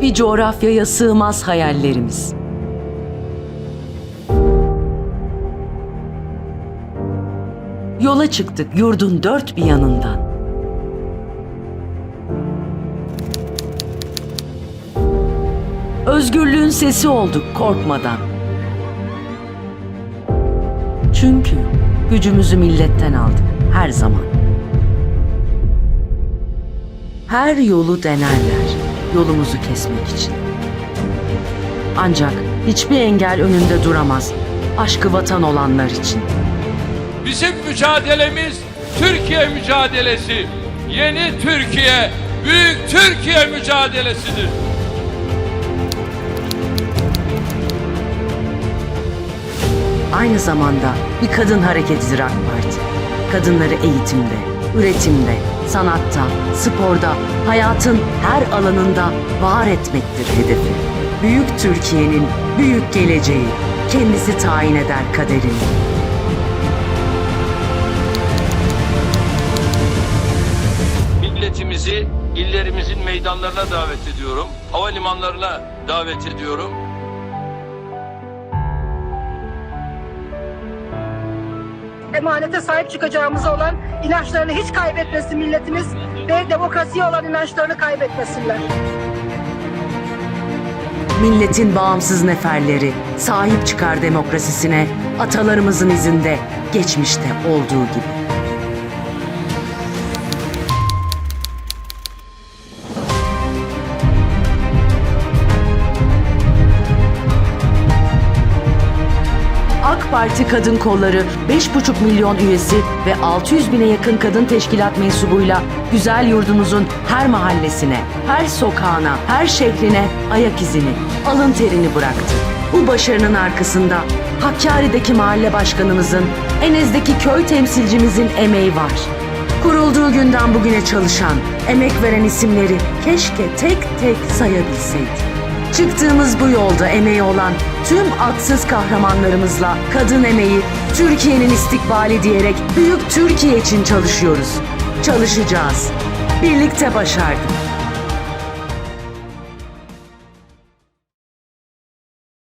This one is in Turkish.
bir coğrafyaya sığmaz hayallerimiz. Yola çıktık yurdun dört bir yanından. Özgürlüğün sesi olduk korkmadan. Çünkü gücümüzü milletten aldık her zaman. Her yolu denerler yolumuzu kesmek için. Ancak hiçbir engel önünde duramaz aşkı vatan olanlar için. Bizim mücadelemiz Türkiye mücadelesi. Yeni Türkiye, büyük Türkiye mücadelesidir. Aynı zamanda bir kadın hareketidir AK Parti. Kadınları eğitimde, üretimde, sanatta, sporda, hayatın her alanında var etmektir hedefi. Büyük Türkiye'nin büyük geleceği kendisi tayin eder kaderini. Milletimizi illerimizin meydanlarına davet ediyorum. Havalimanlarına davet ediyorum. Emanete sahip çıkacağımıza olan inançlarını hiç kaybetmesin milletimiz ve demokrasiye olan inançlarını kaybetmesinler. Milletin bağımsız neferleri sahip çıkar demokrasisine atalarımızın izinde geçmişte olduğu gibi. Parti Kadın Kolları 5,5 milyon üyesi ve 600 bine yakın kadın teşkilat mensubuyla güzel yurdumuzun her mahallesine, her sokağına, her şehrine ayak izini, alın terini bıraktı. Bu başarının arkasında Hakkari'deki mahalle başkanımızın, Enez'deki köy temsilcimizin emeği var. Kurulduğu günden bugüne çalışan, emek veren isimleri keşke tek tek sayabilseydik. Çıktığımız bu yolda emeği olan tüm aksız kahramanlarımızla kadın emeği Türkiye'nin istikbali diyerek büyük Türkiye için çalışıyoruz. Çalışacağız. Birlikte başardık.